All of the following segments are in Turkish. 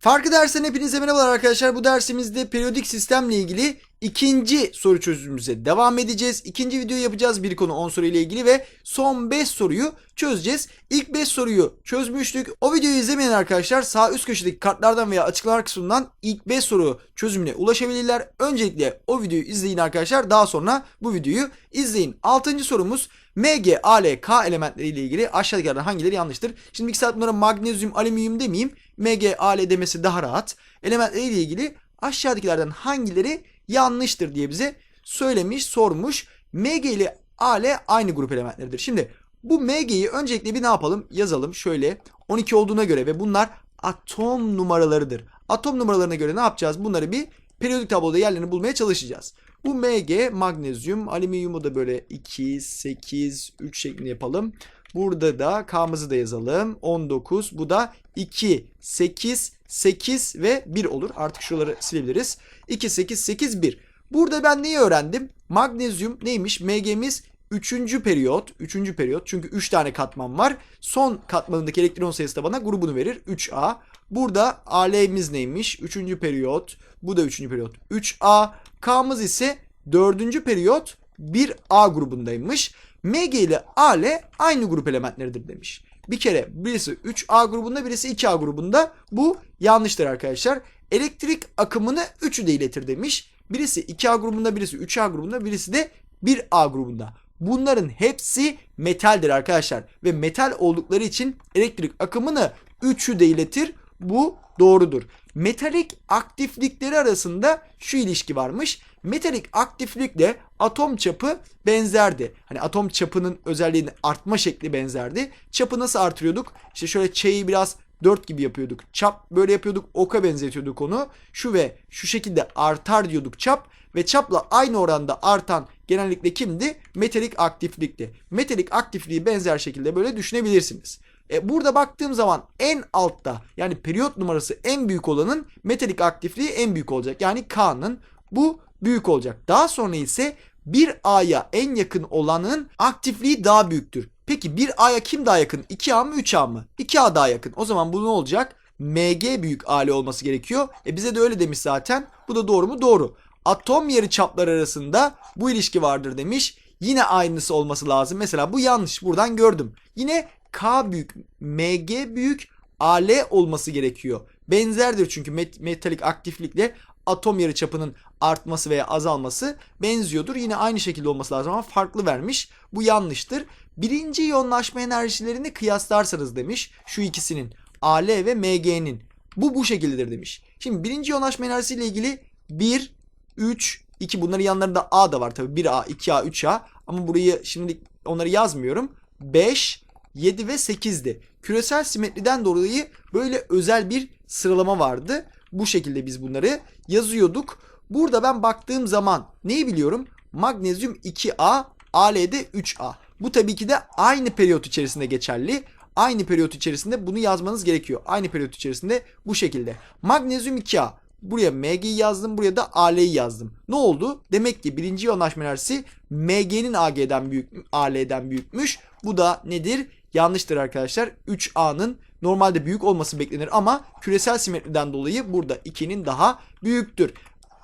Farkı dersten hepinize merhabalar arkadaşlar. Bu dersimizde periyodik sistemle ilgili ikinci soru çözümümüze devam edeceğiz. İkinci videoyu yapacağız bir konu 10 soru ile ilgili ve son 5 soruyu çözeceğiz. İlk 5 soruyu çözmüştük. O videoyu izlemeyen arkadaşlar sağ üst köşedeki kartlardan veya açıklamalar kısmından ilk 5 soru çözümüne ulaşabilirler. Öncelikle o videoyu izleyin arkadaşlar. Daha sonra bu videoyu izleyin. 6. sorumuz Mg, Al, K elementleri ile ilgili aşağıdakilerden hangileri yanlıştır? Şimdi iki saat bunlara magnezyum, alüminyum demeyeyim. Mg, Al demesi daha rahat. Elementleri ile ilgili aşağıdakilerden hangileri yanlıştır diye bize söylemiş, sormuş. Mg ile Al aynı grup elementleridir. Şimdi bu Mg'yi öncelikle bir ne yapalım? Yazalım şöyle. 12 olduğuna göre ve bunlar atom numaralarıdır. Atom numaralarına göre ne yapacağız? Bunları bir periyodik tabloda yerlerini bulmaya çalışacağız. Bu Mg magnezyum, alüminyumu da böyle 2, 8, 3 şeklinde yapalım. Burada da K'mızı da yazalım. 19. Bu da 2, 8, 8 ve 1 olur. Artık şuraları silebiliriz. 2, 8, 8, 1. Burada ben neyi öğrendim? Magnezyum neymiş? Mg'miz 3. periyot. 3. periyot. Çünkü 3 tane katman var. Son katmanındaki elektron sayısı da bana grubunu verir. 3A. Burada Al'miz neymiş? 3. periyot. Bu da 3. periyot. 3A. K'mız ise 4. periyot 1A grubundaymış. Mg ile Al aynı grup elementleridir demiş. Bir kere birisi 3A grubunda birisi 2A grubunda. Bu yanlıştır arkadaşlar. Elektrik akımını 3'ü de iletir demiş. Birisi 2A grubunda birisi 3A grubunda birisi de 1A grubunda. Bunların hepsi metaldir arkadaşlar. Ve metal oldukları için elektrik akımını 3'ü de iletir. Bu doğrudur. Metalik aktiflikleri arasında şu ilişki varmış. Metalik aktiflikle atom çapı benzerdi. Hani atom çapının özelliğinin artma şekli benzerdi. Çapı nasıl artırıyorduk? İşte şöyle Ç'yi biraz 4 gibi yapıyorduk. Çap böyle yapıyorduk. Oka benzetiyorduk onu. Şu ve şu şekilde artar diyorduk çap. Ve çapla aynı oranda artan genellikle kimdi? Metalik aktiflikti. Metalik aktifliği benzer şekilde böyle düşünebilirsiniz. E, burada baktığım zaman en altta yani periyot numarası en büyük olanın metalik aktifliği en büyük olacak. Yani K'nın bu büyük olacak. Daha sonra ise 1A'ya en yakın olanın aktifliği daha büyüktür. Peki 1A'ya kim daha yakın? 2A mı 3A mı? 2A daha yakın. O zaman bu ne olacak? Mg büyük AL olması gerekiyor. E bize de öyle demiş zaten. Bu da doğru mu? Doğru. Atom yarı çaplar arasında bu ilişki vardır demiş. Yine aynısı olması lazım. Mesela bu yanlış. Buradan gördüm. Yine K büyük, Mg büyük, Al olması gerekiyor. Benzerdir çünkü met- metalik aktiflikle atom yarıçapının artması veya azalması benziyordur. Yine aynı şekilde olması lazım ama farklı vermiş. Bu yanlıştır. Birinci yoğunlaşma enerjilerini kıyaslarsanız demiş. Şu ikisinin Al ve Mg'nin. Bu bu şekildedir demiş. Şimdi birinci yoğunlaşma enerjisiyle ilgili 1, 3, 2 bunların yanlarında A da var tabii. 1A, 2A, 3A. Ama burayı şimdi onları yazmıyorum. 5, 7 ve 8'di. Küresel simetriden dolayı böyle özel bir sıralama vardı. Bu şekilde biz bunları yazıyorduk. Burada ben baktığım zaman neyi biliyorum? Magnezyum 2A, AL'de 3A. Bu tabii ki de aynı periyot içerisinde geçerli. Aynı periyot içerisinde bunu yazmanız gerekiyor. Aynı periyot içerisinde bu şekilde. Magnezyum 2A. Buraya Mg'yi yazdım. Buraya da Al'yi yazdım. Ne oldu? Demek ki birinci yoğunlaşma enerjisi Mg'nin Ag'den büyük, Al'den büyükmüş. Bu da nedir? Yanlıştır arkadaşlar. 3A'nın normalde büyük olması beklenir ama küresel simetriden dolayı burada 2'nin daha büyüktür.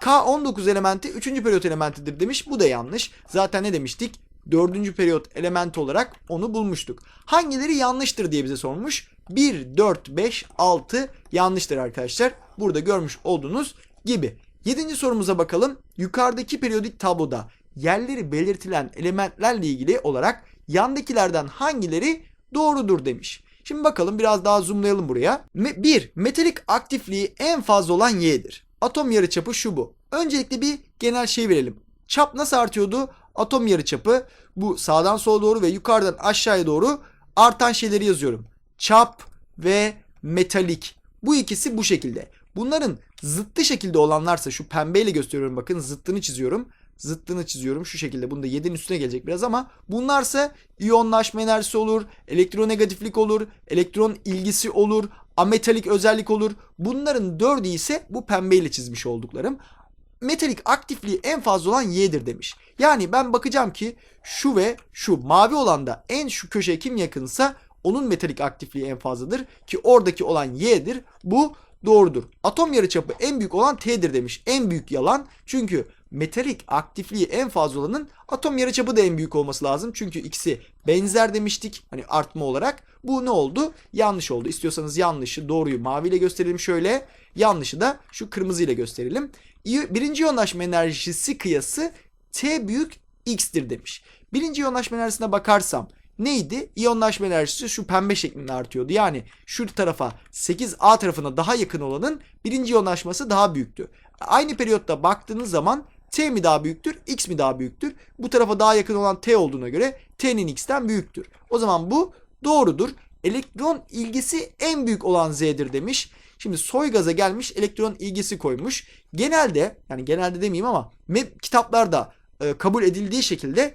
K19 elementi 3. periyot elementidir demiş. Bu da yanlış. Zaten ne demiştik? 4. periyot elementi olarak onu bulmuştuk. Hangileri yanlıştır diye bize sormuş. 1, 4, 5, 6 yanlıştır arkadaşlar. Burada görmüş olduğunuz gibi. 7. sorumuza bakalım. Yukarıdaki periyodik tabloda yerleri belirtilen elementlerle ilgili olarak yandakilerden hangileri doğrudur demiş. Şimdi bakalım biraz daha zoomlayalım buraya. 1. metalik aktifliği en fazla olan Y'dir. Atom yarıçapı şu bu. Öncelikle bir genel şey verelim. Çap nasıl artıyordu? Atom yarıçapı bu sağdan sola doğru ve yukarıdan aşağıya doğru artan şeyleri yazıyorum. Çap ve metalik. Bu ikisi bu şekilde. Bunların zıttı şekilde olanlarsa şu pembeyle gösteriyorum bakın zıttını çiziyorum. Zıttını çiziyorum şu şekilde. Bunda 7'nin üstüne gelecek biraz ama bunlarsa iyonlaşma enerjisi olur, elektronegatiflik olur, elektron ilgisi olur, ametalik özellik olur. Bunların dördü ise bu pembeyle çizmiş olduklarım. Metalik aktifliği en fazla olan Y'dir demiş. Yani ben bakacağım ki şu ve şu mavi olan da en şu köşeye kim yakınsa onun metalik aktifliği en fazladır ki oradaki olan Y'dir. Bu doğrudur. Atom yarıçapı en büyük olan T'dir demiş. En büyük yalan. Çünkü metalik aktifliği en fazla olanın atom yarıçapı da en büyük olması lazım. Çünkü ikisi benzer demiştik. Hani artma olarak. Bu ne oldu? Yanlış oldu. İstiyorsanız yanlışı doğruyu maviyle gösterelim şöyle. Yanlışı da şu kırmızıyla gösterelim. Birinci yoğunlaşma enerjisi kıyası T büyük X'tir demiş. Birinci yoğunlaşma enerjisine bakarsam neydi? İyonlaşma enerjisi şu pembe şeklinde artıyordu. Yani şu tarafa 8A tarafına daha yakın olanın birinci iyonlaşması daha büyüktü. Aynı periyotta baktığınız zaman T mi daha büyüktür, X mi daha büyüktür? Bu tarafa daha yakın olan T olduğuna göre T'nin X'ten büyüktür. O zaman bu doğrudur. Elektron ilgisi en büyük olan Z'dir demiş. Şimdi soy gaza gelmiş elektron ilgisi koymuş. Genelde yani genelde demeyeyim ama kitaplarda e, kabul edildiği şekilde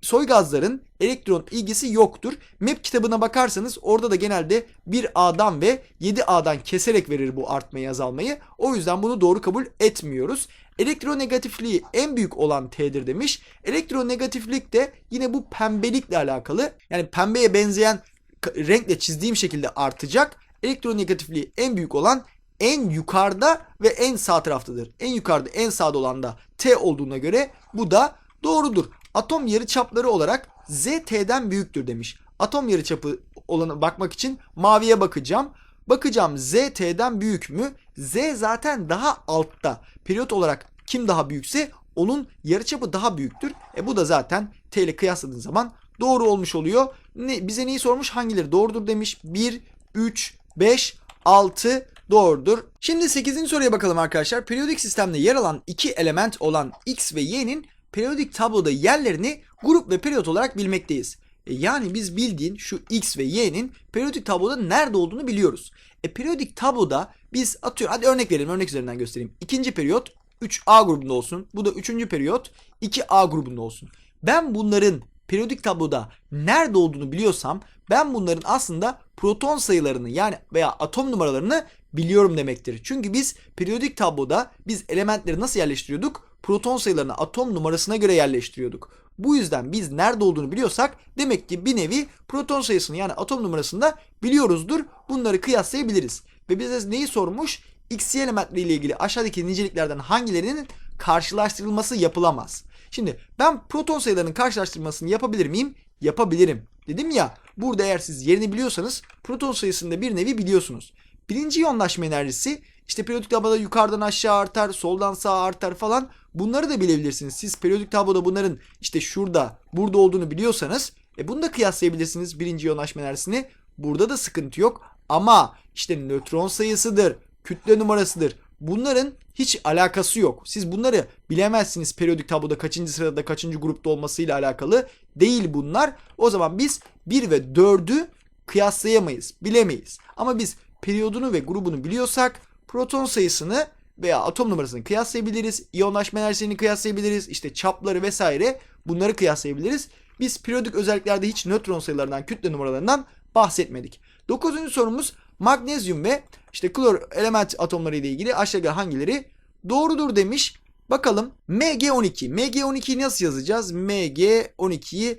soy gazların elektron ilgisi yoktur. MEP kitabına bakarsanız orada da genelde 1A'dan ve 7A'dan keserek verir bu artmayı azalmayı. O yüzden bunu doğru kabul etmiyoruz. Elektronegatifliği en büyük olan T'dir demiş. Elektronegatiflik de yine bu pembelikle alakalı. Yani pembeye benzeyen renkle çizdiğim şekilde artacak. Elektronegatifliği en büyük olan en yukarıda ve en sağ taraftadır. En yukarıda en sağda olan da T olduğuna göre bu da doğrudur. Atom yarıçapları olarak Z T'den büyüktür demiş. Atom yarıçapı olana bakmak için maviye bakacağım. Bakacağım Z T'den büyük mü? Z zaten daha altta. Periyot olarak kim daha büyükse onun yarıçapı daha büyüktür. E bu da zaten T ile kıyasladığın zaman doğru olmuş oluyor. Ne, bize neyi sormuş? Hangileri doğrudur demiş. 1, 3, 5, 6 doğrudur. Şimdi 8. soruya bakalım arkadaşlar. Periyodik sistemde yer alan iki element olan X ve Y'nin periyodik tabloda yerlerini grup ve periyot olarak bilmekteyiz. E yani biz bildiğin şu X ve Y'nin periyodik tabloda nerede olduğunu biliyoruz. E periyodik tabloda biz atıyorum hadi örnek verelim örnek üzerinden göstereyim. İkinci periyot 3A grubunda olsun. Bu da üçüncü periyot 2A grubunda olsun. Ben bunların periyodik tabloda nerede olduğunu biliyorsam ben bunların aslında proton sayılarını yani veya atom numaralarını biliyorum demektir. Çünkü biz periyodik tabloda biz elementleri nasıl yerleştiriyorduk? Proton sayılarını atom numarasına göre yerleştiriyorduk. Bu yüzden biz nerede olduğunu biliyorsak demek ki bir nevi proton sayısını yani atom numarasını da biliyoruzdur. Bunları kıyaslayabiliriz. Ve bize neyi sormuş? X y elementleri ile ilgili aşağıdaki niceliklerden hangilerinin karşılaştırılması yapılamaz. Şimdi ben proton sayılarının karşılaştırmasını yapabilir miyim? Yapabilirim. Dedim ya burada eğer siz yerini biliyorsanız proton sayısında bir nevi biliyorsunuz. Birinci iyonlaşma enerjisi işte periyodik tabloda yukarıdan aşağı artar, soldan sağa artar falan. Bunları da bilebilirsiniz. Siz periyodik tabloda bunların işte şurada, burada olduğunu biliyorsanız e bunu da kıyaslayabilirsiniz birinci iyonlaşma enerjisini. Burada da sıkıntı yok. Ama işte nötron sayısıdır, kütle numarasıdır. Bunların hiç alakası yok. Siz bunları bilemezsiniz periyodik tabloda kaçıncı sırada kaçıncı grupta olmasıyla alakalı değil bunlar. O zaman biz 1 ve 4'ü kıyaslayamayız, bilemeyiz. Ama biz periyodunu ve grubunu biliyorsak proton sayısını veya atom numarasını kıyaslayabiliriz. İyonlaşma enerjisini kıyaslayabiliriz. İşte çapları vesaire bunları kıyaslayabiliriz. Biz periyodik özelliklerde hiç nötron sayılarından, kütle numaralarından bahsetmedik. Dokuzuncu sorumuz magnezyum ve işte klor element atomları ile ilgili aşağıda hangileri doğrudur demiş. Bakalım Mg12. Mg12'yi nasıl yazacağız? Mg12'yi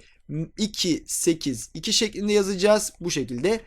2, 8, 2 şeklinde yazacağız. Bu şekilde.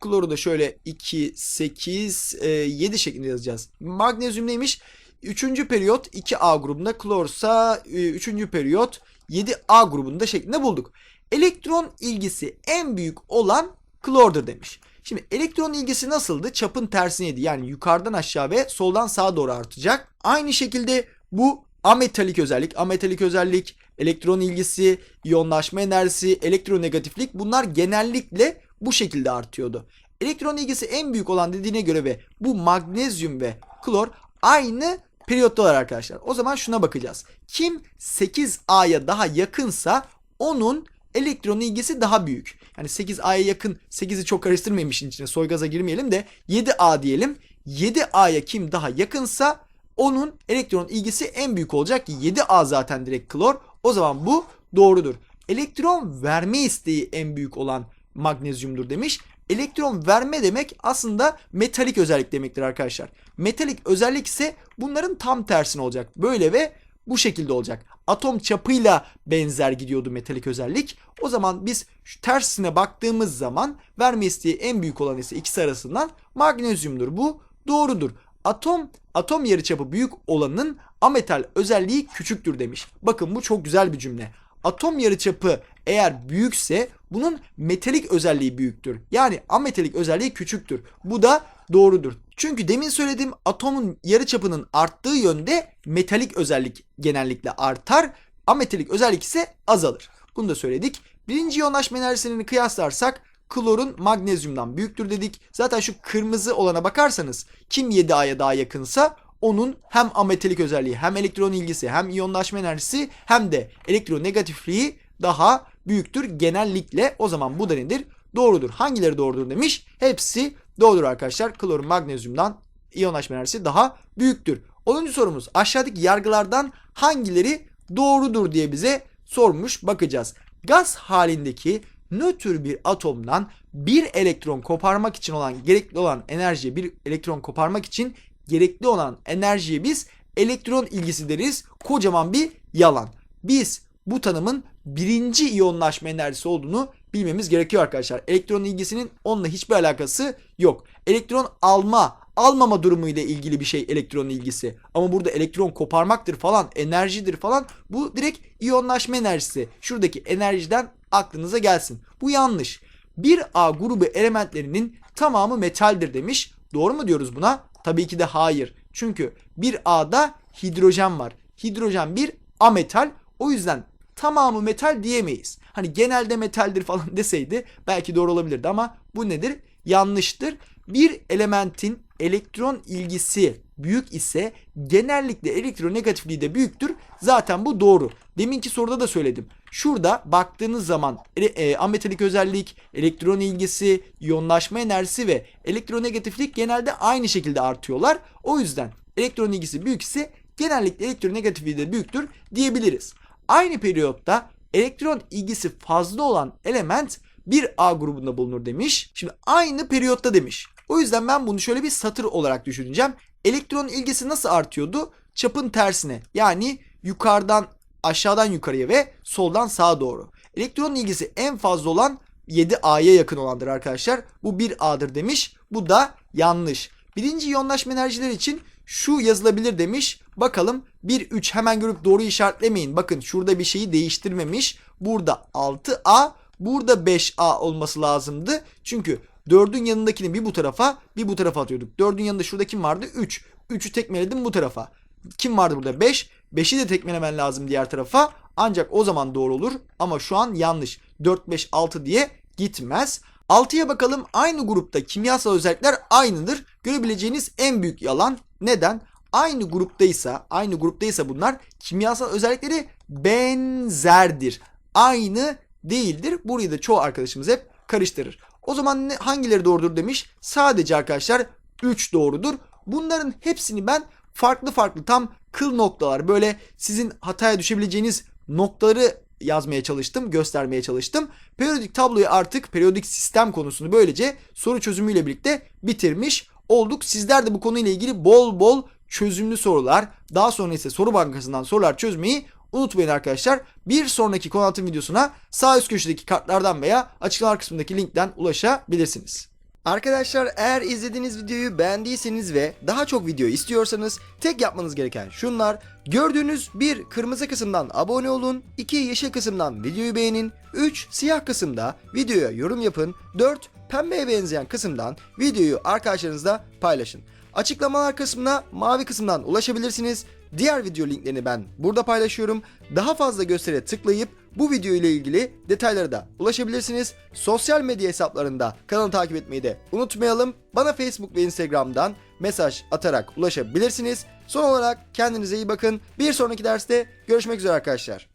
Kloru da şöyle 2, 8, 7 şeklinde yazacağız. Magnezyum neymiş? 3. periyot 2A grubunda. Klorsa 3. periyot 7A grubunda şeklinde bulduk. Elektron ilgisi en büyük olan klordur demiş. Şimdi elektron ilgisi nasıldı? Çapın tersineydi. Yani yukarıdan aşağı ve soldan sağa doğru artacak. Aynı şekilde bu ametalik özellik, ametalik özellik, elektron ilgisi, iyonlaşma enerjisi, elektronegatiflik bunlar genellikle bu şekilde artıyordu. Elektron ilgisi en büyük olan dediğine göre ve bu magnezyum ve klor aynı periyottalar arkadaşlar. O zaman şuna bakacağız. Kim 8A'ya daha yakınsa onun elektron ilgisi daha büyük. Yani 8A'ya yakın 8'i çok karıştırmayayım işin içine soygaza girmeyelim de 7A diyelim. 7A'ya kim daha yakınsa onun elektron ilgisi en büyük olacak ki 7A zaten direkt klor. O zaman bu doğrudur. Elektron verme isteği en büyük olan magnezyumdur demiş. Elektron verme demek aslında metalik özellik demektir arkadaşlar. Metalik özellik ise bunların tam tersine olacak. Böyle ve bu şekilde olacak. Atom çapıyla benzer gidiyordu metalik özellik. O zaman biz şu tersine baktığımız zaman verme isteği en büyük olan ise ikisi arasından magnezyumdur. Bu doğrudur. Atom atom yarıçapı büyük olanın ametal özelliği küçüktür demiş. Bakın bu çok güzel bir cümle. Atom yarıçapı eğer büyükse bunun metalik özelliği büyüktür. Yani ametalik özelliği küçüktür. Bu da doğrudur. Çünkü demin söylediğim atomun yarıçapının arttığı yönde metalik özellik genellikle artar. Ametalik özellik ise azalır. Bunu da söyledik. Birinci yoğunlaşma enerjisini kıyaslarsak klorun magnezyumdan büyüktür dedik. Zaten şu kırmızı olana bakarsanız kim 7A'ya daha yakınsa onun hem ametalik özelliği hem elektron ilgisi hem iyonlaşma enerjisi hem de elektronegatifliği daha büyüktür genellikle. O zaman bu da nedir? Doğrudur. Hangileri doğrudur demiş? Hepsi doğrudur arkadaşlar. Klorun magnezyumdan iyonlaşma enerjisi daha büyüktür. 10. sorumuz aşağıdaki yargılardan hangileri doğrudur diye bize sormuş bakacağız. Gaz halindeki nötr bir atomdan bir elektron koparmak için olan gerekli olan enerjiye bir elektron koparmak için gerekli olan enerjiye biz elektron ilgisi deriz. Kocaman bir yalan. Biz bu tanımın birinci iyonlaşma enerjisi olduğunu bilmemiz gerekiyor arkadaşlar. Elektron ilgisinin onunla hiçbir alakası yok. Elektron alma, almama durumu ile ilgili bir şey elektron ilgisi. Ama burada elektron koparmaktır falan, enerjidir falan. Bu direkt iyonlaşma enerjisi. Şuradaki enerjiden aklınıza gelsin. Bu yanlış. Bir A grubu elementlerinin tamamı metaldir demiş. Doğru mu diyoruz buna? Tabii ki de hayır. Çünkü bir A'da hidrojen var. Hidrojen bir ametal. O yüzden tamamı metal diyemeyiz. Hani genelde metaldir falan deseydi belki doğru olabilirdi ama bu nedir? Yanlıştır. Bir elementin elektron ilgisi büyük ise genellikle elektronegatifliği de büyüktür. Zaten bu doğru. Deminki soruda da söyledim. Şurada baktığınız zaman e, ametalik özellik, elektron ilgisi, iyonlaşma enerjisi ve elektronegatiflik genelde aynı şekilde artıyorlar. O yüzden elektron ilgisi büyük ise genellikle elektronegatifliği de büyüktür diyebiliriz. Aynı periyotta elektron ilgisi fazla olan element bir A grubunda bulunur demiş. Şimdi aynı periyotta demiş. O yüzden ben bunu şöyle bir satır olarak düşüneceğim. Elektron ilgisi nasıl artıyordu? Çapın tersine. Yani yukarıdan aşağıdan yukarıya ve soldan sağa doğru. Elektron ilgisi en fazla olan 7A'ya yakın olandır arkadaşlar. Bu 1A'dır demiş. Bu da yanlış. Birinci iyonlaşma enerjileri için şu yazılabilir demiş. Bakalım 1 3 hemen görüp doğru işaretlemeyin. Bakın şurada bir şeyi değiştirmemiş. Burada 6A, burada 5A olması lazımdı. Çünkü 4'ün yanındakini bir bu tarafa, bir bu tarafa atıyorduk. 4'ün yanında şurada kim vardı? 3. 3'ü tekmeledim bu tarafa. Kim vardı burada? 5. 5'i de tekmelemen lazım diğer tarafa. Ancak o zaman doğru olur. Ama şu an yanlış. 4, 5, 6 diye gitmez. 6'ya bakalım. Aynı grupta kimyasal özellikler aynıdır. Görebileceğiniz en büyük yalan. Neden? Aynı gruptaysa, aynı gruptaysa bunlar kimyasal özellikleri benzerdir. Aynı değildir. Burayı da çoğu arkadaşımız hep karıştırır. O zaman ne, hangileri doğrudur demiş. Sadece arkadaşlar 3 doğrudur. Bunların hepsini ben farklı farklı tam kıl noktalar böyle sizin hataya düşebileceğiniz noktaları yazmaya çalıştım, göstermeye çalıştım. Periyodik tabloyu artık periyodik sistem konusunu böylece soru çözümüyle birlikte bitirmiş olduk. Sizler de bu konuyla ilgili bol bol çözümlü sorular, daha sonra ise soru bankasından sorular çözmeyi unutmayın arkadaşlar. Bir sonraki konu anlatım videosuna sağ üst köşedeki kartlardan veya açıklama kısmındaki linkten ulaşabilirsiniz. Arkadaşlar eğer izlediğiniz videoyu beğendiyseniz ve daha çok video istiyorsanız tek yapmanız gereken şunlar. Gördüğünüz bir kırmızı kısımdan abone olun, 2 yeşil kısımdan videoyu beğenin, 3 siyah kısımda videoya yorum yapın, 4 pembeye benzeyen kısımdan videoyu arkadaşlarınızla paylaşın. Açıklamalar kısmına mavi kısımdan ulaşabilirsiniz. Diğer video linklerini ben burada paylaşıyorum. Daha fazla göstere tıklayıp bu video ile ilgili detaylara da ulaşabilirsiniz. Sosyal medya hesaplarında kanalı takip etmeyi de unutmayalım. Bana Facebook ve Instagram'dan mesaj atarak ulaşabilirsiniz. Son olarak kendinize iyi bakın. Bir sonraki derste görüşmek üzere arkadaşlar.